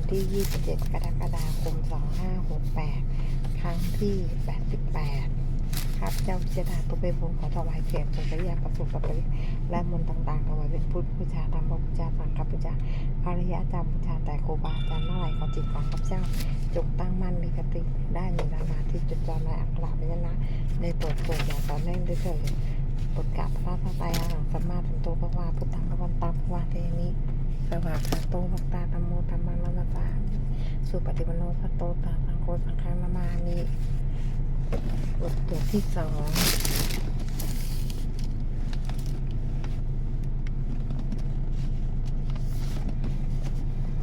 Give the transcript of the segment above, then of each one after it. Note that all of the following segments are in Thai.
บัดนี้วันที่ 27 กรกฎาคม 2568 ครั้งที่ 88ข้าพเจ้าพิจารณาตุเบบุญขอถวายเสียงสุริยาประสุกับปริและมนต์ต่างๆถวายเป็นพุทธบูชาธรรมบูชาสังฆบูชาอริยจารย์บูชาแต่ครูบาอาจารย์เมื่อไหร่ขอจิตของข้าพเจ้าจงตั้งมั่นมีกติได้มีนามาที่จดจ่อในอักขระพยัญชนะในโปรดโปรดอย่างต่อเนื่องด้วยเถิดบทกราบพระพระไตรอาหังสัมมาสัมพุทโธพระวาพุทธังพระวันตังพระวาเทมิ สวากขาโตภะตาธรรมโมธรรมังนัมสสาสุปฏิปโนภะโตตาสังโฆสังฆังนามามิบทตัวที่สอง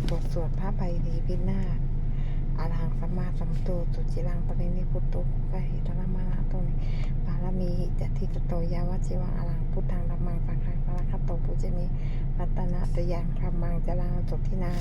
บทสวดพระไบรีพินาศอารังสัมมาสัมพุโธสุจิรังปรินิพุตโตภุกะหิตระมานะโตนิปารมีหิจติตโตยาวจิวังอารังพุทธังธัมมังสังฆังพระคัตโตปุจมิ รัตนะตยังธรรมังจรังสุทินา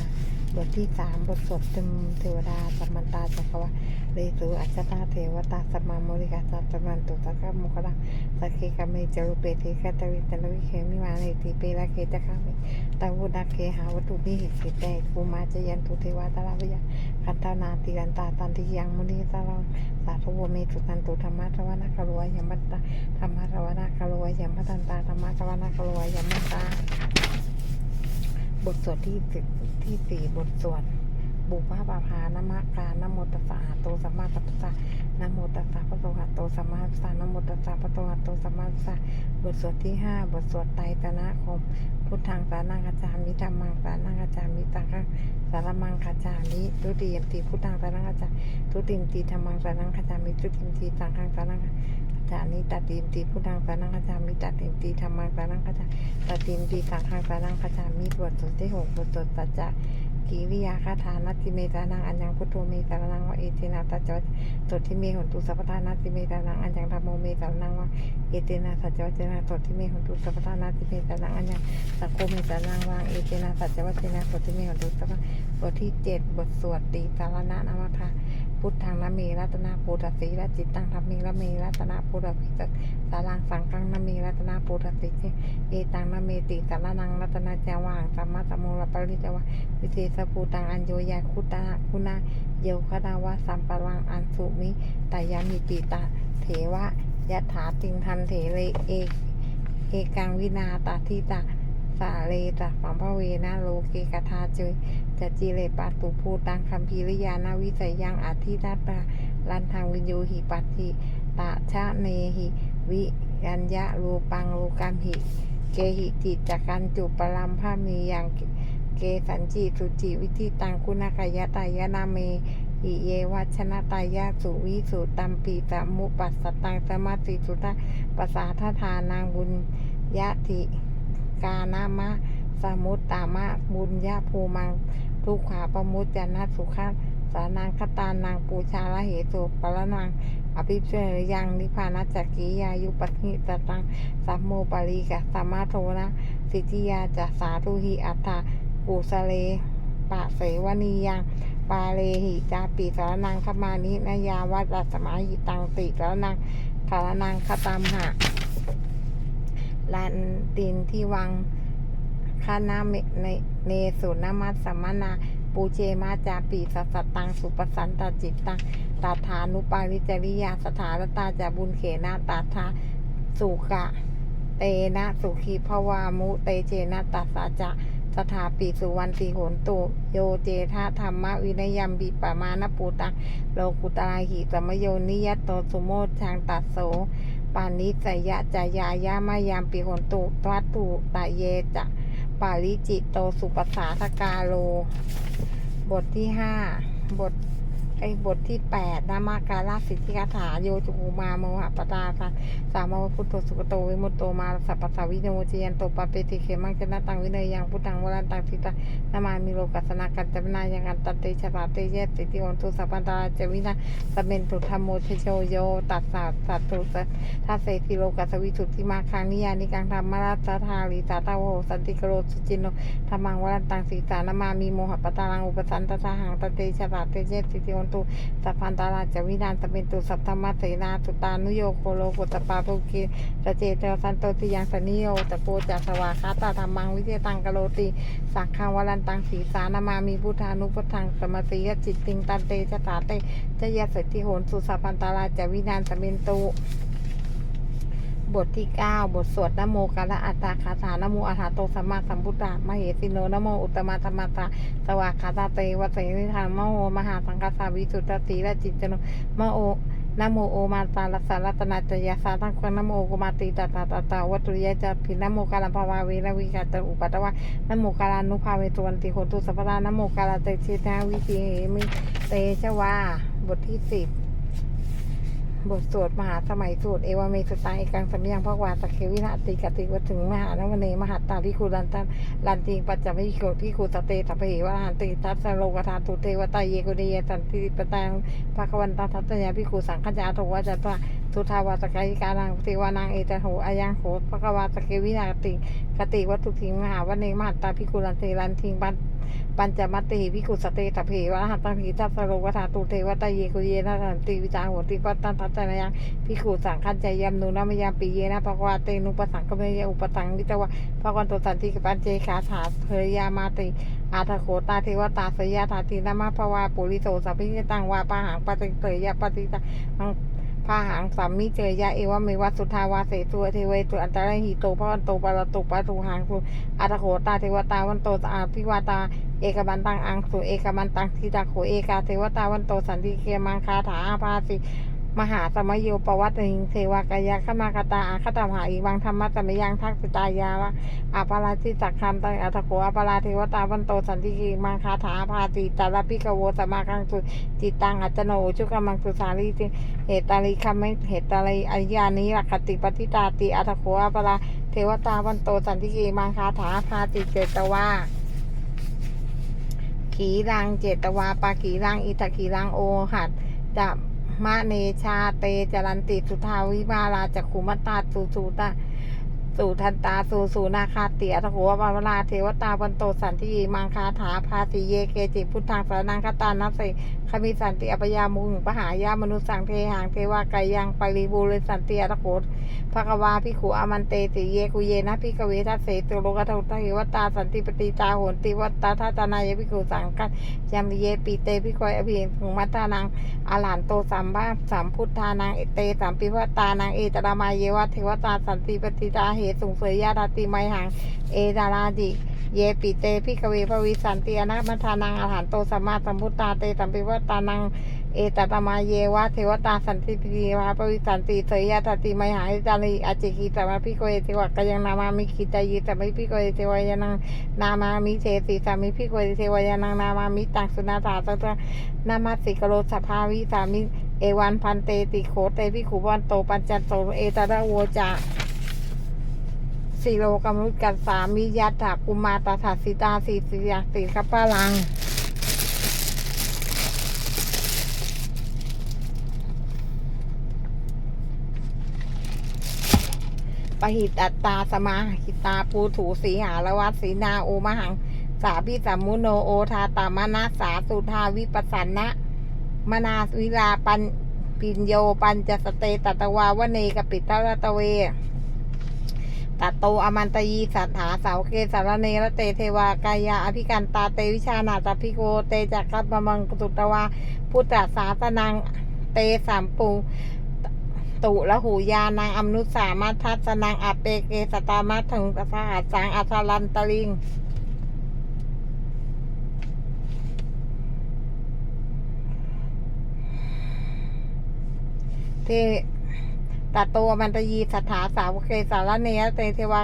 บทที่สามบทสวดตึมเทวดาสัมมันตาจักรวะเรสุอัจฉตาเทวตาสมาโมริกาจัตตันตุสักะมุขลังสักเคกะเมจรุเปติกะตวิตนวิเคมิมาเนติเปละเคจะคามิตาวุดาเคหาวัตถุพิหิสิเตภูมาจยันตุเทวตาลาวิยาคันตานาติรันตาตันติยังมุนีตาลังสาธุวเมตุตันตุธรรมะทวนาคารวยัมมัตตาธรรมะทวนาคารวยัมมัตตันตาธรรมะทวนาคารวยัมมัตตา บทสวดที่สิบที่สี่บทสวด บุพภาปาภานมะกานโมตัสสะโตสัมมาสัมพุทธัสสะนโมตัสสะพระโตหะโตสัมมาสัมพุทธะนโมตัสสะพระโตหะโตสัมมาสัมพุทธะบทสวดที่ห้าบทสวดไตรตนะคม พุทธังสานังกัจามิธรรมังสานังกัจามิตังฆังสารมังกัจามิทุติยมติพุทธังสานังกัจจาทุติยมติธรรมังสานังกัจามิทุติยมติสังฆังสานังกัจจามิ ตติมติพุทธังสานังกัจจามิตติมติธรรมังสานังกัจจาตติมติสังฆังสานังกัจจามิบทสวดที่หกบทสวดสัจจะกิริยาคาถานัตติเมตานังอัญญังพุทโธเมตานังวะเอเทนาตจวัจสดที่เมหุนตุสัพพทานัตติเมตานังอัญญังธรรมโมเมตานังวะเอเทนาสัจวัจนะสดที่เมหุนตุสัพพทานัตติเมตานังอัญญังสักโคเมตานังวางเอเจนาสัจวัชนะสดที่มีของดุสภะบทที่เจ็ดบทสวดตีสารณะนามทา พุทธังนะเมรัตนาปูตสีและจิตตังธรรมิงละเมรัตนาปูตปิสสารังสังกังนะเมรัตนาปูตสิเอตังนะเมติสารนังรัตนาจาวางสัมมาสัมโมลปริจวะวิเศษภูตังอัญโยยาคุตาคุณาเยวคดาวะสัมปรังอันสุมิตายามิติตาเถวะยะถาติงทันเถเลเอเอกังวินาตาทิตา สาเลจากสัมภเวนะโลเกกทาจุยจะจีเลปาตุภูตังคัมภีริยานาวิสัยยังอาทิทัตปาลันทางวินโยหิปัตติตาชะเนหิวิยัญญะรูปังโลกัมหิ เกหิจิตจักันจุปลัมภามียังเกสันจิสุจิวิธิตังคุณกายตายนาเมหิเยวัชนะตายาสุวิสุตัมปีตะมุปัสสตังสมาติสุตะปสาทธานางบุญยะติ กานามะ สมุตตามะ บุญญาภูมัง ทุกขาปมุจจนะสุขะสานังคตานังปูชาละเหตุปะละนังอภิเชยยังนิพานัจจกิยายุปนิตตังสัมโมปาริกะสัมมาโทนะสิทธิยาจะสาธุหิอัตถาปุสเลปะเสวนียังปาเลหิจาปิสารนังขมานินยาวัดสมาหิตังติสารนังสารนังคตามหะ ลานดินที่วังคานาเมในเนสุนามัสสัมมนา ปูเจมาจาปีสัสตัง สุปสันตจิตตังตาฐานุปาริจริยาสถารตาจาบุญเขนาตาทาสุกะ เตนะสุขีภวามุ เตเจนะตัสสะจะสถาปิสุวรรณติโหนตุโยเจทะธรรมวินยมบิปามานปูตังโลกุตาหิสมโยนิยตโตสุโมทางตัสโส ปานิสยะจายายามายามปิหนตุตวัตตุตะเยจะปาริจิตโตสุปสาทกาโล บทที่ห้าบท ไอ้บทที่แปดนามาการาสิทธิคาถาโยจุกุมาโมหะปตาค่ะสามาวพุทโธสุกโตวิมุตโตมาสัพพสาวิโนจยันโตปะเปติเขมังจนะตังวิเนยยังพุทธังวรันตังสิตานามามิโลกัสนากัจจวนายังกันตันเตชะปาเตเยสิทธิอนตุสัพพันตาเจวินาสเมนตุธรรมโมเชโชโยตัสสะสัตตุสทัสเสติโลกัสวิสุทธิมาคังนิยานิกังธรรมรัตถาลิสาตาโวสันติกโรสุจินโนธรรมังวรันตังสีสานามามีโมหะปตารังอุปสันตสาหังตเตชะตาเตเจสิติอนตุสัพพันตาราจวินานตเป็นตุสัพธรรมเสนาตุตานุโยโคโลกุตปาภุกิสเจเตสันโตติยังสนิโยตะโปจัสวาคาตาธรรมังวิเทตังกโลติสักขังวรันตังสีสานามามีพุทธานุพุทธังสมติยจิตติงตันเตจตาเตจยสติโหนสุสัพพันตาราจวินานตเป็นตุ บทที่ 9 บทสวดนโมกาละอัตตาคาถานโมอัฏฐาโตสัมมาสัมพุทธะมเหสิโนนโมอุตตมะธรรมตาสวากขาตาเตวะเสนิธามโหมหาสังกัสสาวิสุทธติและจิตจโนมโอนโมโอมาตาลัสารัตนาจยาสาตังควนโมโกมาติตาตาตาตาวัตุริยจัตถินโมกาลภาวาเวนะวิกาตอุปัตตวะนโมกาลานุภาเวตวันติโหตุสัพพะนโมกาลาเตชิตาวิติเมิเตชวาบทที่สิบ บทสวดมหาสมัยสูตรเอวามีสตังเอกังสัมยังพระวาตะเควินาติกติวัถึงมหานวเนมหัตตาพิคูรันตันลันติงปัจจมิโกพิคูสเตสัพเหวะหันติทัสโลกธาตุเทวตาเยกุเดียสันติปตังภควันตาทัตยาพิคูสังขจาโทวจัตตา สุทาวาสกายิกานังเทวานังเอตโหอายังโหภควาตะเควินาติกติวัตถุทิงมหาวเนมหัตตาพิคูรันติลันทิงปันปัญจมัตติพิกุสเตตะเพวะหัตตังหิทัสสโลกธาตุเทวตาเยกุเยนะสันติวิจาโหติปัตตันทัตตนายังพิขูสังขันใจยำนูนามยามปีเยนะภควาเตนุปสังกเมยอุปตังวิตวะภควันตุสันติกปัญเจคาถาเทยามาติอาทโขตาเทวตาสยาธาตินามาภวาปุริโสสัพพิตังวาปะหังปฏิเตยะปฏิตัง พาหังสัมมิเจยะเอวะเมวะสุทาวาเสตุเทเวตุอันตรหิโตพวันโตปะรตุปะตุหังสุอัตโขตาเทวตาวันโตสะอาพิวาตา เอกบันตังอังสุเอกบันตังทิตาโขเอกาเทวตาวันโตสันติเกมังคาถาอาภาสิ มหาสมโยปวัตติงเทวากายะขมากตาอาคตามหาอีวังธรรมะสมยังทักสิตายาวะอาปาราชิจักคำตังอัตโขอาปาราเทวตาวันโตสันติกีมังคาถาพาติตาลปิกโวสมากังสุจิตตังอัจจโนชุกมังสุสาลีติเหตตาลีคัมเมเหตตาลีอัญานิรักติปฏิตาติอัตโขอาปาราเทวตาวันโตสันติกีมังคาถาพาติเจตวาขีรังเจตวาปาขีรังอิตาขีรังโอหัดจะ มะเนชาเตจรันติสุทาวิมาราจักขุมตาสุสูตา สุทันตาสุสูนาคาเตียทโหวปาราเทวตาวันโตสันติยีมังคาถาภาสีเยเกจิพุทธังสารนังคตานัสเสขมิสันติอปยามุงปหายามนุสังเทหังเทวากายังปริบูริสันติอตโขภะกวาพิขุอามันเตติเยกุเยนะพิกเวทัสเสตุโลกทเทวตาสันติปฏิตาโหนติวัตตาทัตนายพิขุสังกันยามเยปีเตพิกวยอภิเหุมัตตานังอาหลานโตสัมบ้าสัมพุทธานังเอเตสัมปิวัตตานังเอตรามาเยวะเทวตาสันติปฏิตาเหตุสุงเสยยาดาติไมหัง เอดาราดิเยปิเตพิกเวภวิสันติอนามัทานังอาหารโตสัมมาสัมพุทธาเตสัมปิวตานังเอตตมาเยวะเทวตาสันติปิวะปวิสันติเสยยะตติไมหาอิจารีอาจิกิตมะพิโกเอเทวะกยังนามามิคิตายิตมิพิโกเอเทวายานังนามามิเทติสามิพิโกเอเทวายานังนามามิตังสุนาตาตตะนามาสิกโรสภาวิสามิเอวันพันเตติโขเตพิขุวันโตปัญจันโตเอตระโวจา สีโลกำมุกัสสามิยัตถากุมาตาถาสิตาสีสิยาสีคัปปะลัง ปหิตอัตตาสมาหิตาปูถูสีหาละวัตสีนาโอมหัง สาพิสัมมุโนโอทาตามนาสาสุทาวิปัสสันนะมนาวิลาปันปิญโยปัญจสเตตตวาวเนกปิตรตะเว ตัตโตอมันตยีสัทธาสาวเกสารเนรเตเทวากายาอภิกันตาเตวิชานาตพิโกเตจักขับมังกุตุตวาพุทธศาสนังเตสามปูตุละหูยานังอมนุสามาทัสนังอเปเกสตามาถึงสหัสสังอัทลันตลิงเท ตัตัวมันตยีสัทธาสาวเคสารเนยเตเทวา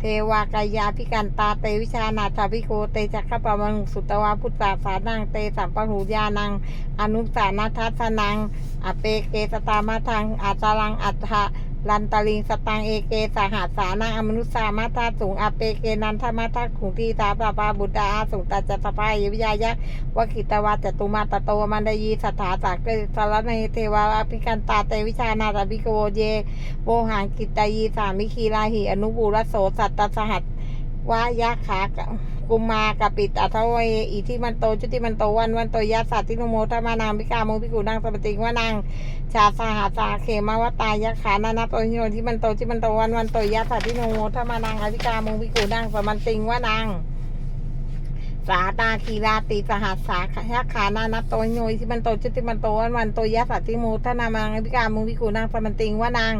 เทวากายาพิกันตาเตวิชานาถาพิโคเตจักขปมังสุตวาพุทธาสานังเตสัมปหูญานัง อนุสานาทัสนัง อเปเกสตามาทังอาจารังอัฏฐะ ลันตลิงสตังเอเกสหัสสานังอมนุสามาทาสูงอเปเกนันทมาทัขุงทีตาปาปาบุตตาอาสุงตัจจตปายวิยายะวกิตวาจตุมาตโตมันดยีสถาสักเกสารนเทวาภิกันตาเตวิชานาตบิโกเยโวหังกิตายีสามิคีลาหิอนุบูรโสสัตตสหัสวายาขากะ กุมากะปิตอัทเวอิทิมันโตชุติมันโตวันวันโตยะสัตติโนโมทมานางพิกาโมพิกุนางสมติงวานางชาสหาสาเขมาวตายะขานานาโตโยที่มันโตที่มันโตวันวันโตยะสัตติโนโมทมานางอภิกาโมพิกุนางสมันติงวานาง สาตาคีราติสหัสสาขยขานานัตโตโยยที่มันโตชุติมันโตวันวันโตยะสัตติโมทนามังอภิกามุวิกุนางสมันติงวานาง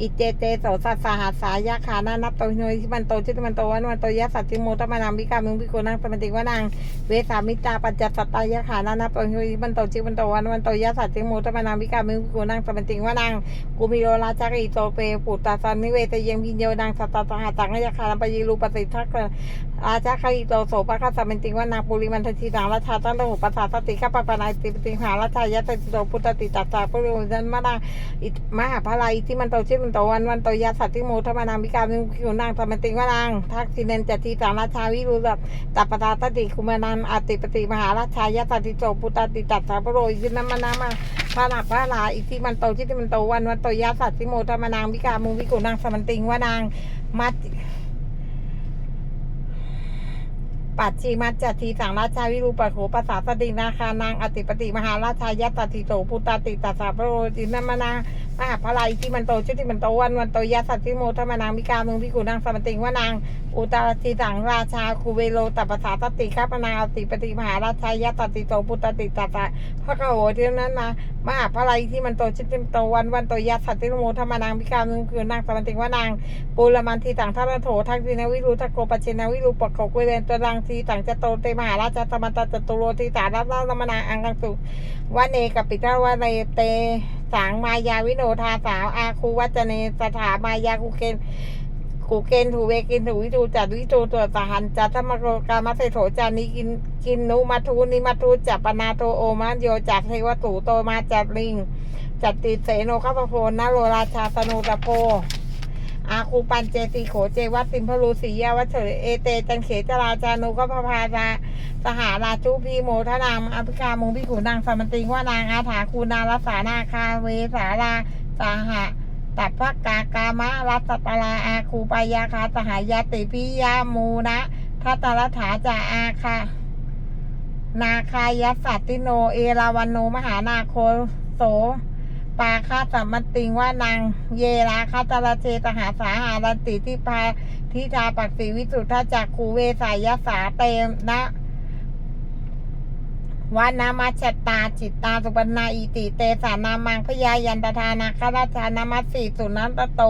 อิเจเตโสสัสสหัสสายะขานานัตโตโยยที่มันโตชุติมันโตวันวันโตยะสัตติโมทนามังอภิกามุวิกุนางสมันติงวานางเวสามิตาปัจจสัตตายะขานานัตโตโยยที่มันโตชุติมันโตวันวันโตยะสัตติโมทนามังอภิกามุวิกุนางสมันติงวานางกุมิโรราจาริโตเปปุตตาสันนิเวตเยงพิญโยนางสัตตาสหัสสังยะคานาปยิรูปสิทธัก อาจาคาอิโตโสปะคาสัมเมติงวานางปุริมันททีดังราชาตั้งโตปัสสาสติข้าปปนายติปติหาราชายะตติโตพุทธติตัสสะปุริมันมานาอิมหาพลายที่มันโตชิมันโตวันวันโตยะสัตติโมทมนางมิการมิคิวนางสมมติงวานางทักษิเนนจติสาราชาวิรุฬตัปตาตติคุมานันอติปติมหาราชายะตติโตพุทธติตัสสะปุโรยินนมานามาพระหลักพระลาอิทิมันโตชิติมันโตวันวันโตยะสัตติโมธรรมนางวิการมุวิกุนางสมันติงวานางมัด ปัจฉิมัจจทีสังราชาวิรูปโขปัสสาสตินาคานางอติปติมหาราชายะตติโตพุตตติตัสสะพระโรจินมนามหาพระลาอิทิมันโตชิติมันโตวันวันโตยะสัตติโมธรรมนางวิกามุวิกุนางสมติงวานางอุตรติสังราชาคูเวโลตัปสาตติข้าพนาอติปติมหาราชายะตติโตพุตติตัสสะพระโหที่นั้นนะมหาพระไรที่มันโตชิติมันโตวันวันโตยัสสัตติโมธรรมนางพิการนึงคือนางสมติงว่านางปุรมันทีต่างทัตโถทักษินาวิรุทะโกปเชนาวิรุปะโกเกเรนตรังทต่างจะโตเตมหาราชธรรมตจตุโรทีสารัตนมนาอังกังสุวันเนกับปิตาวะเนเตสังมายาวิโนทาสาวอาคูวัจเนสถามายากุเกนกูเกณฑ์ถูเวกินถูวิทูจัดวิทูตัวสหันจัตธรรมโกกามาเสโถจานิกินกินนุมาทูนิมาทูจัปนาโตโอมาโยจากเทวตูโตมาจัดลิง จัตติเสโนข้าพโพนโรราชาตโนตโพ อาคูปันเจติโขเจวัตติมพลูสียาวัชเฉเอเตจันเขจราจานุก็พพาจาสหาราชุพีโมทนามอภิกามงพิขุนางสมันติงว่านางอาถาคูนารัสานาคาเวสาราสาหะตัดพกากามะรัตตลาอาคูปายาคาสหายาติพิยามูนะทัตรถาจาอาคานาคายสัตติโน เอราวันโนมหานาโคโส ปาคาสัมมติงว่านางเยราคาตระเจตหาสาหารันติที่พาทิทาปักษีวิสุทธาจากคูเวสายสาเตมนะวานามาชตาจิตตาสุปนาอิติเตสานามังพยายันตทานาคราชานามัสสีสุนันตโต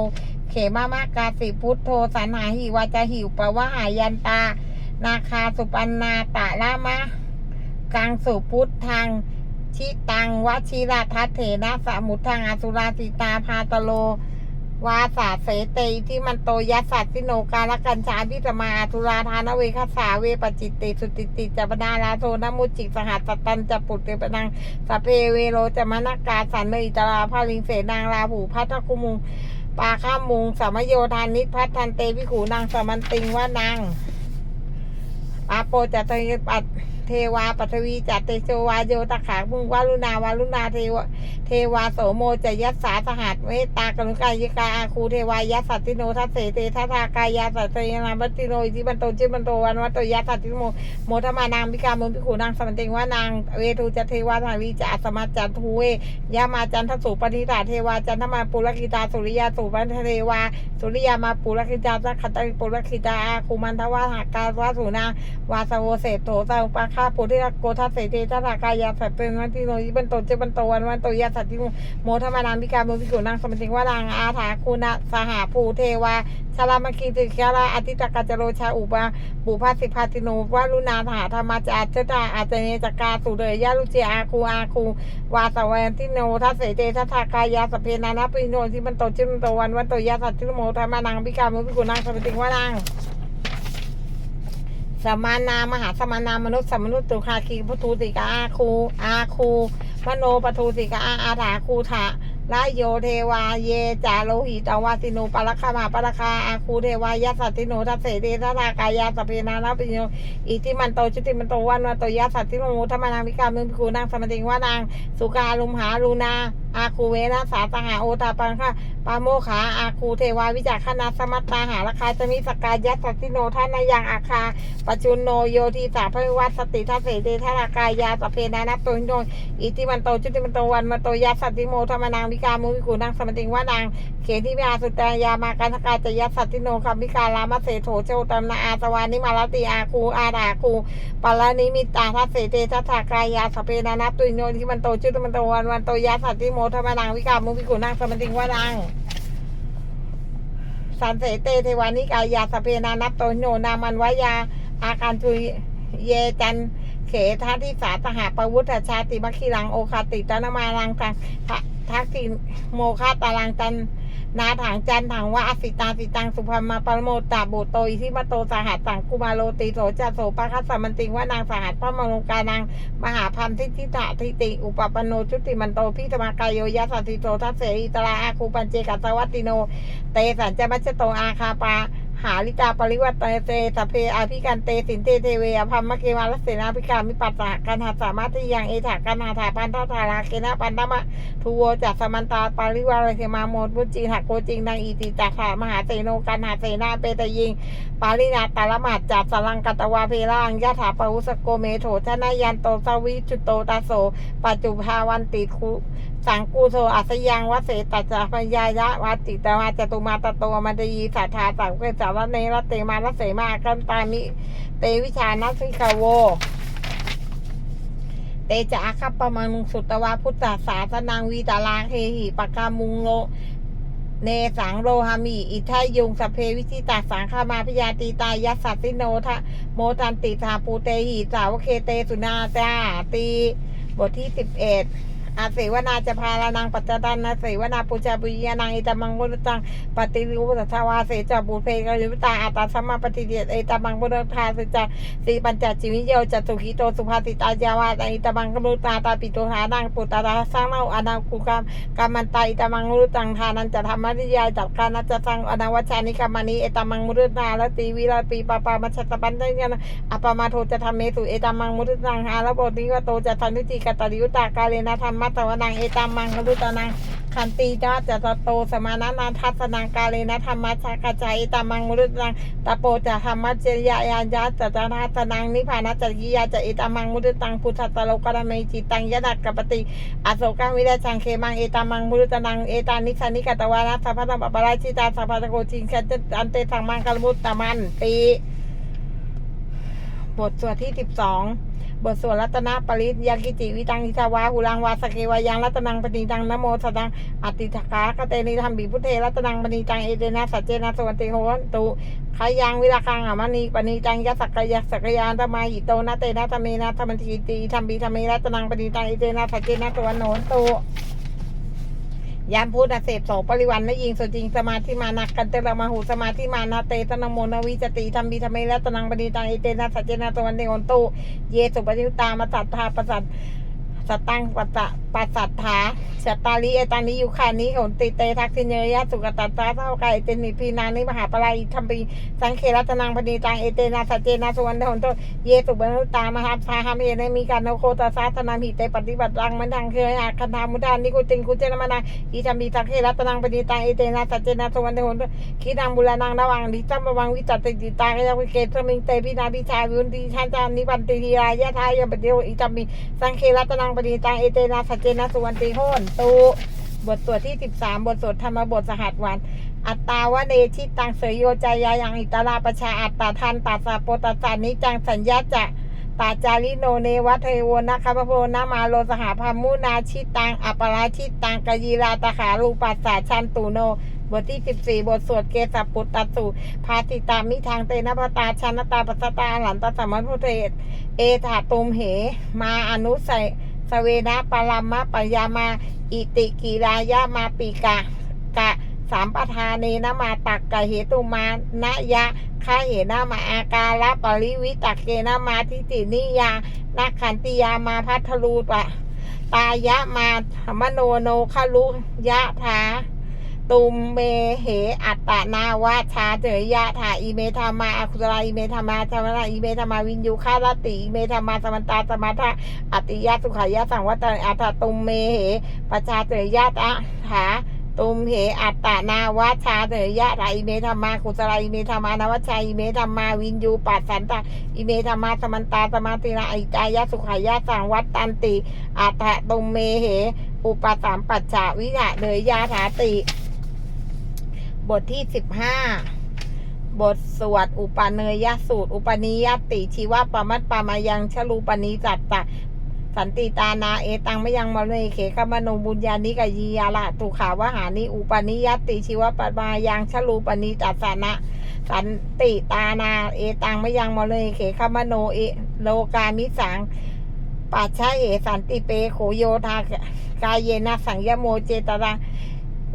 เขมามากาสิพุทโธสันหาหิวาจะหิวปะวะหายันตา นาคาสุปนนาตะละมะกังสุพุทธัง ชิตังวชิราทัตเถนะสมุทังอสุราติตาพาตโล วาสาเสเตที่มันโตยัสสัตสิโนกาลกัญชาพิสมาอาทุราทานเวคัสาเวปจิตติสุติติจัปนาลาโทนมุจิสหัสตันจะปุตเตปนังสเพเวโรจะมนากาสันเนอิตราภาลิงเสนางลาหูพัทคุมุงปาข้ามมุงสามโยธานิพัฒทันเตวิขูนางสมันติงว่า นางอาโปจัตเตปัต เทวาปัทวีจัตเตโชวาโยตขามุงวาลุนาวาลุนาเทวเทวาโสโมจยัสสาสหัสเมตตากรุณายิกาอาคูเทวายัสสัตติโนทัสเสเตทัทากายาสัตเตยนามัติโนอิทิบันโตจิบันโตวันวัตโตยัสสัตติโมโมทมานางพิกามุพิขูนางสมันติงว่านางเวทูจะเทวาทาวีจะสมาจันทูเวยามาจันทสุปนิตาเทวาจันทมาปุรกิตาสุริยาสุปันเทวาสุริยามาปุรคิตาสักขตปุรคิตาอาคุมันทวาหากาวาสุนาวาสโวเศโถสาวปาคาปุริโกทัสเสเตทัสากายาสัตเตนวันติโนยิบันโตเจบันโตวันวันโตยาสัตติโมทมนางพิกามุพิกุนางสมติงว่านางอาถาคุณสหาภูเทวาชลามคีติคาราอติตกาจโรชาอุปาบุพาสิพาติโนวารุณาถาธรรมาจาจตาอาจเนจกาสุเดยยาลุเจอาคูอาคูวาสวัยติโนทัสเสเตทัสากายาสเพนานาปิโนที่มันโตเจิมันโตวันวันโตยาสัตติโมทมนางพิกามุพิกุนางสมติงว่านาง สมานามหาสมานามนุษย์สมนุษย์ตุคาคีพุทูติกาอาคูอาคูมโนปทูติกาอาอาถาคูถาละโยเทวาเยจาโลหิตาวาสิโนปะละคามาปะละคาอาคูเทวายาสัติโนทัสเสเดทากายาสเพนานาปิโยอิติมันโตชุติมันโตวันวันโตยาสัติโนธรรมนางวิกามุพิคูนางสมติงว่านางสุกาลุมหาลูนาอาคูเวนะสาตหาโอตาปังค่ะปาโมขาอาคูเทวาวิจักขณาสมัตตาหาราคาจะมีสกายยัสสติโนท่านายังอาคาปัจจุนโนโยทีสาพวิวัตสติทัสเสเตทารากายาสเพนานัตโตโนอิติมันโตจุติมันโตวันมันโตยัสติโมธรรมนางวิกามุวิกุนังสมติงว่านางเขทิวิอาสุตายามาการทกาจยัสติโนคัมวิการามาเสโถโชตัมนาอาสวานิมาลติอาคูอาดาคูปาลานิมิตาทัสเสเตทัสสากายาสเพนานัตโตโนอิติมันโตจุติมันโตวันมันโตยัสติโมธรรมนังวิกามุวิกุนังสมติงวานังสันเสเตเทวานิกายาสเพนานัตโตโนนามันวายา อาการจุยเยจันเขทัทิสาสหาปวุฒชาติมัคคิรังโอคาติตนามาลังทังทักษิโมคาตาลังจัน นาถังจันถังว่าอสิตาสิตังสุภามาปรโมตตาโบโตอิทิมาโตสหัสสังกุมาโลติโสจัสโสปะคัสสมันติงว่านางสหัสพระมงกานางมหาพันธิทิตะทิติ อุปปโนชุติมันโตพิธมากายโยยะสัติโตทัสเสอิตราอาคูปัญเจกัสวัตติโน เตสันจมัชโตอาคาปา หาลิตาปริวัตเตเตสเพอาภิกันเตสินเตเทเวอภัมมะเกมาลเสนาภิการมิปัสสะกันหาสามารถที่ยังเอถากันหาถาปันทาธาราเกนะปันตมะทูโวจัสสมันตาปาริวารเทมาโมดบุจีหักโกจิงนางอีติตาขามหาเสโนกันหาเสนาเปตยิง ปารินาตาลมาจับสลังกัตวาเพลังยะถาปอุสโกเมโถชนะยันโตสวิจุโตตาโสปัจจุภาวันติคุ สังกูโสอัสยังวเสตัจจพยายะวัติตวาจตุมาตโตมันตยีสัทธาสังเวสารเนรเตมาลเสมากันตามิเตวิชานัสิกาโว เตจะอาคัปปมังสุตวาพุทธศาสนังวีตาลาเฮหิปกามุงโลเนสังโรหามิอิทายุงสเพวิธิตาสังขามาพยาตีตายัสสัติโนทะโมทันติทาปูเตหิสาวเคเตสุนาจาตีบทที่สิบเอ็ด อาเสวนาจะพาลานังปัจจตันนะเสวนาปุจจาปุยานังอิตามังมุตตังปฏิริวุตถาวาเสจบุเพกยุตาอาตาสมาปฏิเดียเอตามังมุตตาสจาสีปัญจจิวิโยจตุขิโตสุภาติตายาวาอิตามังกมุตตาตาปิโตหานังปุตตาสร้างเนาอนาคุกามกรรมันตาอิตามังมุรุตังทานันจะธรรมริยายจัดการนัจจะสังอนาวัชานิกรรมนิเอตามังมุรุตาละตีวิราปีปาปามัชตะปันได้ยันอปมาโทจะทำเมสุเอตามังมุรุตังหาละบดิวโตจะทันทิติกตริยุตากาเลนะธรรมะตวนังเอตามังมุรุตานังขันตีนะจะตโตสมานานาทัศนังกาเลนะธรรมะชากจายเอตามังมุรุตังตะโปจะธรรมะเจยายานยะจะจานาตนังนิพานะจะกิยาจะเอตามังมรุตังพุทธตโลกรเมจิตังยะดักกปติอโศกังวิราชังเคมังเอตามังมรุตนังเอตานิสานิกตวานะสัพพะตัมปปะราชิตาสัพพะตะโกจิงแคตอันเตสังมังกลมุตตะมันตีบทสวดที่สิบสอง บทสวดรัตนปริยากิจิวิตังอิทาวาหุลังวาสเกวายังรัตนังปณิตังนโมสตังอติถกากเตนิธรรมบิพุเทรัตนังปณิตังเอเดนะสัจเจนะสวันติโหนตุขายังวิราคังอามณีปณิตังยะสักยสักยานธรรมาหิโตนะเตนะธรรมเมนะธรรมทีตีธรรมบีธรรมเมรัตนังปณิตังเอเดนะสัจเจนะสวันโหนตุ ยามพูดเสพสองปริวันนยิงสุจริงสมาธิมานักกันเตระมาหูสมาธิมานาเตตนโมนวิจติธรรมีธรรมเมรัตนังปณิตังเอเตนะสัจเจนะตวันเนโอนตุเยสุปฏิตามาสัทธาประสัต สตังปัสสะปัสสัทธาชตาลีเอตานิยุคานิโหนติเตทักษิเนยยะสุกตัตตาเท่าไก่เตนิพีนานิมหาปลายธรรมีสังเครัตนังปณิตังเอเตนะสัจเจนะสวันเนโตเยสุปฏิตามหาพาหามเอเนมีการโนโคตสาธนามิเตปฏิบัติรังมันดังเคยอาคันธามุดานิกุติงกุเจนมานาอีธรรมีสังเครัตนังปณิตังเอเตนะสัจเจนะสวันเดหนคิดังบุรนังระวังดิจัมวังวิจัตติตากยังวิเกตมิงเตพินาพิชาวินติชันจานิปันติทีรายะทายปเดียวอีธรรมีสังเครัตนังปณิตังเอเตนะสัจเจนะสวันติโหนตูบทสวดที่ 13 บทสวดธรรมบทสหัสวัน อัตตาวเนชิตังเสยโยจายายังอิตราประชาอัตตาทันตัสสะโปตัสสานิจังสัญญาจะตาจาริโนเนวัเทโวนะคาพระโพนามาโลสหพามุนาชิตังอัปราชิตังกยีราตขารูปัสสาชันตุโน บทที่ 14 บทสวดเกสปุตตสุพาติตามิทางเตนะพตาชนตาปัสตาหลันตสัมมัพุเทศเอถาตุมเห มาอนุใส สเวนะปารัมมะปยามา อิติกีรายามาปิกะกะสามปทานีนมาตักกะเหตุมานะยะคาเหนามาอาการะปริวิตักเกนามาทิตินิยานักขันติยามาพัทลูปะตายะมาธรรมโนโนคารุยะถา ตุมเมเห อัตตนาวาชาเจยะถาอิเมธามาอาคุตราอิเมธามาธรรมนาอิเมธามาวินยูคาลติอิเมธามาสมันตาสมาทาอติยะสุขายะสังวัตอัตถตุมเมเหปชาเจยะตะถาตุมเหอัตตนาวาชาเจยะถาอิเมธามาคุตราอิเมธามานาวชาอิเมธามาวินยูปัสสันตาอิเมธามาสมันตาสมาตินาอิจายะสุขายะสังวัตตันติอัตถตุมเมเห อุปสามปัจจาวิหะเนยยาถาติ บทที่สิบห้าบทสวดอุปาเนยสูตร อุปนิยติชีวปมัตปามายังชลูปนิจัตตะสันติตานาเอตังมยังมะเนเขขมโนบุญญานิกยียาละตุขาวหานิอุปนิยติชีวปมายังชลูปนิจัตสานะสันติตานาเอตังมยังมะเนเขขมโนเอโลกามิสังปัจฉาเหสันติเปโขโยธากายเยนะสังยโมเจตระ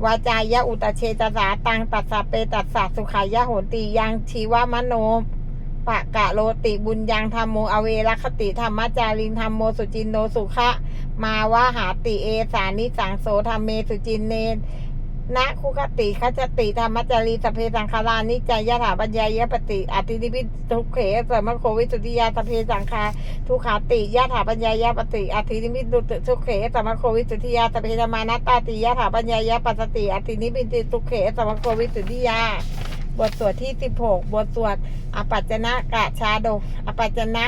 วาจายะอุตเชจสาตังตัสสะเปตัสสะสุขายะโหติยังชีวมโนปะกะโลติบุญยังธรรมโมอเวรคติธรรมจารินธรรมโมสุจินโนสุขะ มาวะหาติเอสานิสังโสธรรมเมสุจินเน นะคุคติขจติธรรมจารีสเพสังคารานิจายถาปัญญายปติอตินิพิทุกเขสมโควิสุทธิยาสเพสังคาทุขาติยถาปัญญายปฏิอธินิมิตดุทุกเขสมโควิสุทธิยาสเพธรรมานัตตาติยถาปัญญายปัสติอธินิมิทุกเขสมโควิสุทธิยาบทสวดที่16บทสวดอปัจจนะกะชาดกอปัจจนะ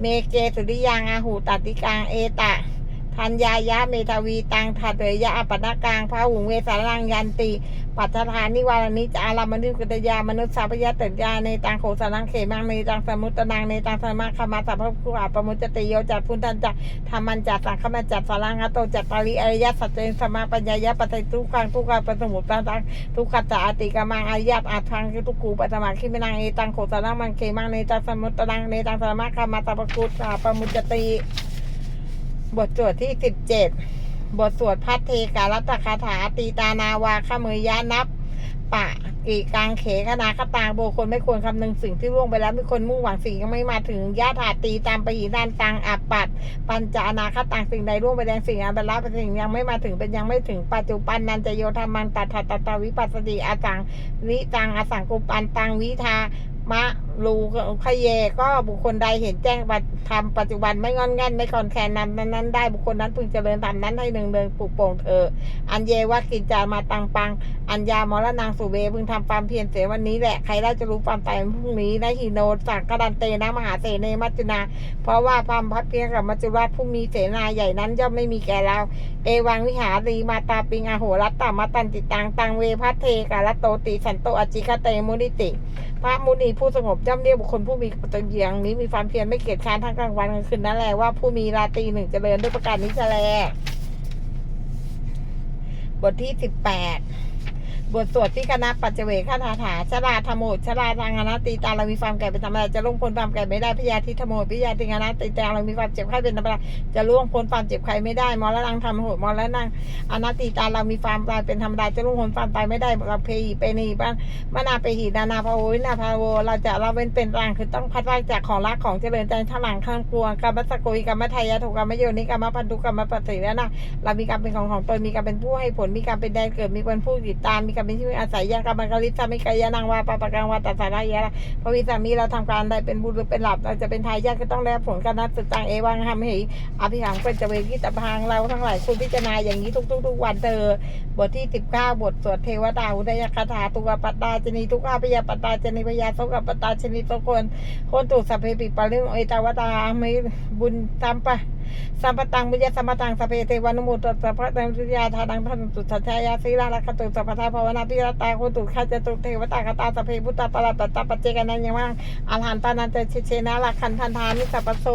เมเกสุริยังอาหูตัติกังเอตะ ทัญญายะเมทวีตังทัตเตยะอปันกังพระหุงเวสารังยันติ ปัจฐานิวารณิจารามนุกตยามนุษย์สัพยะเตยาในตังโขสารังเขมังในตังสมุตตนังในตังสมาคามาสัพพะคุอาปมุจติโยจัดพุทธันจัดธรรมันจัดสังฆมันจัดสารังหะโตจัดปาริอริยสัจเจนสมาปัญญายะปฏิทุกขังทุกขังปสมุตตังตังทุกขัจจะอติกามังอายัตอาทังคือทุกขูปัตมาคิมินังเอตังโขสารังมังเขมังในตังสมุตตนังในตังสมาคามาสัพพะคุอาปมุจจติ บทสวดที่สิบเจ็ดบทสวดพัทเทกาลัตคาถาตีตานาวาขมือยะนับ ปะกีกลางเขคณาคตางโบคนไม่ควรคำนึงสิ่งที่ล่วงไปแล้วม่ควรมุ่งหวังสิ่งยังไม่มาถึงญาติาตีตามไปหีดานตังอับปัด ปัญจานาคตังสิ่งใดล่วงไปแดงสิ่งอันเป็นละเป็นสิ่งยังไม่มาถึงเป็นยังไม่ถึงปัจจุบันนันจะโยธรรมังตัดตัดตวิปัสสติอาจังวิตังอสังกุปันตังวิทามะรูขยเยก็บุคคลใดเห็นแจ้งปัจธรรมปัจจุบันไม่งอนแง่นไม่คอนแคนนั้นนั้นนั้นได้บุคคลนั้นพึงเจริญธรรมนั้นให้หนึ่งเดินปลุกโป่งเธอ อันเยว่ากินจามาตังปัง อัญญามรนางสุเวพึงทำความเพียรเสียวันนี้แหละใครได้จะรู้ความตายพรุ่งนี้นะฮิโนสักกดันเตนะมหาเสนมัจจุนา เพราะว่าความพัดเพียงกับมัจจุราชผู้มีเสนาใหญ่นั้นย่อมไม่มีแก่เรา เอวังวิหารีมาตาปิงอโหรัตตามาตันติตังตังเวพัทเทกาลโตติสันโตอจิคเตมุนิติ พระมุนีผู้สงบย่อมเรียกบุคคลผู้มีปฏิเยียงนี้มีความเพียรไม่เกียจค้านทั้งกลางวันกลางคืนนั่นแหละว่าผู้มีราตรีหนึ่งเจริญด้วยประการนี้แลบทที่สิบแปด บทสวดที่คณะปัจเจเวคาถาถาชราธรรมโมชราทางอนัตติตาเรามีความแก่เป็นธรรมดาจะล่วงพ้นความแก่ไม่ได้พยาธิธรรมโมพยาติงอนัตติตาเรามีความเจ็บไข้เป็นธรรมดาจะล่วงพ้นความเจ็บไข้ไม่ได้มรณะธรรมโหมรณะอนัตติตาเรามีความตายเป็นธรรมดาจะล่วงพ้นความตายไม่ได้กับเพยีเปนีบ้านมนาไปหีนานาภาโวินาภาโวเราจะเราเป็นเป็นร่างคือต้องพัดพรากจากของรักของเจริญใจทั้งหลังข้างปวงกรรมสกุยกรรมไทยะถูกกรรมโยนิกรรมพันธุกรรมปฏิแล้วนะเรามีการมเป็นของของตนมีการมเป็นผู้ให้ผลมีการเป็นแดนเกิดมีเป็นผู้ติดตามมีกรเป็นที่อาศัยยังกรรมกริสามิกายานังวาปะปะกังวาตัสสารายะพระวิสามีเราทำการใดเป็นบุญหรือเป็นหลับเราจะเป็นทายาทก็ต้องได้ผลการนัดสุดตังเอวังทำให้อภิหังเป็นจเวกิตพังเราทั้งหลายคุณพิจารณาอย่างนี้ทุกๆทุกวันเธอบทที่สิบเก้าบทสวดเทวดาอุดยคาถาตุกปัตตาจนีทุกอาพยาปัตตาจนีพยาสกปัตตาชนีทุกคนคนตุสัพเพปิปาริมเอตาวตาไม่บุญตามปะ สัมปตังบุญญาสัมปตังสัพเพเทวานุโมตสัพพะตังสุญาธาตังพันตุสัจจายาสีลาลคตุสัพพะทาภาวนาพิรตาโคตุขาจตุเทวตากตาสัพเพพุตตาปะราปัตตาปัจเจกันันยังว่างอรหันตานันเตเชเชนะลักขันทันทานิสัพพโส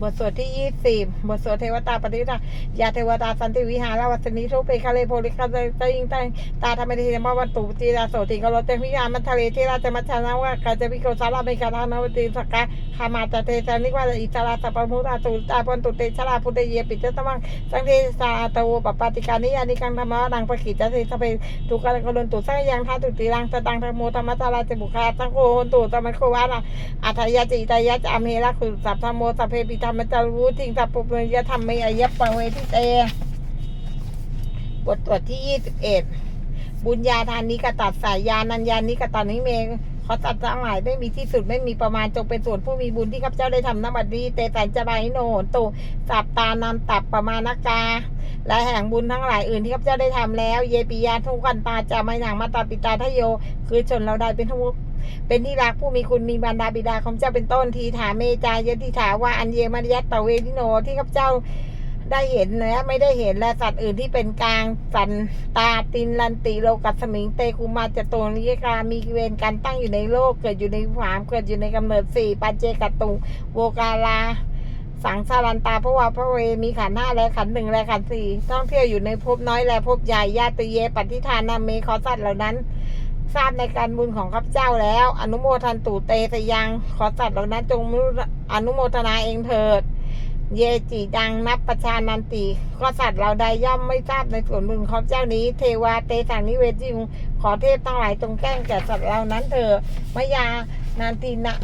บทสวดที่ยี่สิบบทสวดเทวตาปฏิทายาเทวตาสันติวิหารวัสนีทุเปคาเลโพลิคาเตยิงตังตาธรรมเทมวันตุจีราโสติกรเตวิยามัทะเลเทราจะมัชานาวากาจะวิโกสาราเมกาธานาวติสกาคามาตเตสานิวาอิสราสัพมุราตุตาปนตุเตชราพุทธเยปิจตมังสังเทสาตวปปาติกานิยานิกังธรรมะดังปกิจเทสเพทุกการกรุณตุสังยังทาตุติรังสตังธรรมโมธรรมตาราจบุคาสังโฆโหตุตมัคโควาระอัตยาจิตายะจามเฮระคือสัพธรรมโมสัพเพปิธรรมจารุทิงสัพปุเมยธรรมเมอายะปะเวทิเต บทตรวจที่ยี่สิบเอ็ดบุญญาทานนี้กตัดสายยานัญญานี้กตัดนิเมงเขอตัดทั้งหลายไม่มีที่สุดไม่มีประมาณจงเป็นส่วนผู้มีบุญที่ข้าพเจ้าได้ทำนบัดนี้เตสันจะบายโนโหนตุสับตานำตับประมาณกา และแห่งบุญทั้งหลายอื่นที่ข้าพเจ้าได้ทำแล้ว เยปิยาทุกขันตาจะไม่หนังมาตาปิตาทโย คือชนเราได้เป็นทุก เป็นที่รักผู้มีคุณมีบรรดาบิดาของเจ้าเป็นต้นทีถาเมจายติถาว่าอันเยมริยัตตเวทิโนที่ข้าพเจ้าได้เห็นและไม่ได้เห็นและสัตว์อื่นที่เป็นกลางสันตาตินลันติโลกัสมิงเตคุมาจโตนิยกามีเวรการตั้งอยู่ในโลกเกิดอยู่ในผามเกิดอยู่ในกำเนิดสี่ปัจเจกตุโวกาลาสังสารันตาเพราะว่าพระเวมีขันห้าและขันหนึ่งและขันสี่ท่องเที่ยวอยู่ในภพน้อยและภพใหญ่ญาติเยปฏิทานาเมขอสัตว์เหล่านั้น ทราบในการบุญของข้าพเจ้าแล้ว อนุโมทันตุเตสยัง ขอสัตว์เหล่านั้นจงอนุโมทนาเองเถิด เยจีดังนับประชานันติข้อสัตว์เราใดย่อมไม่ทราบในส่วนบุญของข้าพเจ้านี้ เทวาเตสังนิเวจิงขอเทพทั้งหลายจงแกล้งแก่สัตว์เหล่านั้นเถิดมยานันตินะ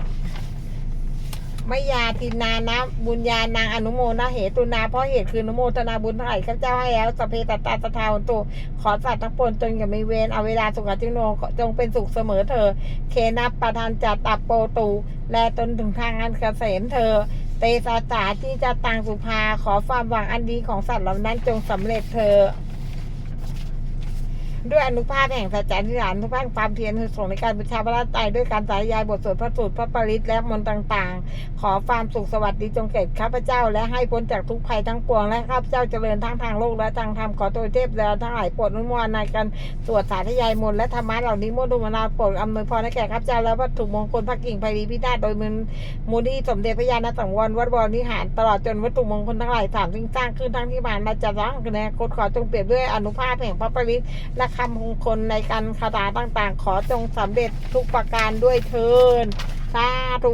ไมยาทินานะ บุญญานางอนุโมนาเหตุนาเพราะเหตุคืออนุโมทนาบุญทั้งหลายข้าเจ้าให้แล้วสเพตตาสทาวตุขอสัตว์ทั้งปวงจงอย่ามีเวรเอาเวลาสุขจิโนจงเป็นสุขเสมอเธอ เคนับประทานจัตตับโปตู และตนถึงทางอันเกษมเธอ เตสาสาที่จะตังสุภาขอความหวังอันดีของสัตว์เหล่านั้นจงสำเร็จเธอ ด้วยอนุภาพแห่งสัจจะนิรันดร์อนุภาพความเพียรคือส่งในการบูชาพระราชไตรด้วยการสายายบทสวดพระสูตรพระปริตและมนต์ต่างๆ ขอความสุขสวัสดีจงเกิดข้าพเจ้า และให้พ้นจากทุกภัยทั้งปวงและข้าพเจ้าเจริญทั้งทางโลกและทางธรรมขอโดยเทพและทั้งหลายโปรดอนุโมทนาการสวดสาธยายมนต์และธรรมะเหล่านี้มดุมนาโปรดอำนวยพรให้แก่ข้าพเจ้าและวัตถุมงคลพระกิ่งไพรีพินาโดยมือมูลที่สมเด็จพระญาณสังวรวัดบวรนิหาร ตลอดจนวัตถุมงคลทั้งหลายสามสิ่งสร้างขึ้นทั้งที่ผ่านมาจะร้างคะแนนกดขอจงเปรียบด้วยอนุภาพแห่งพระปริตและคำมงคลในการคาถาต่างๆ ขอจงสำเร็จทุกประการด้วยเทินสาธุ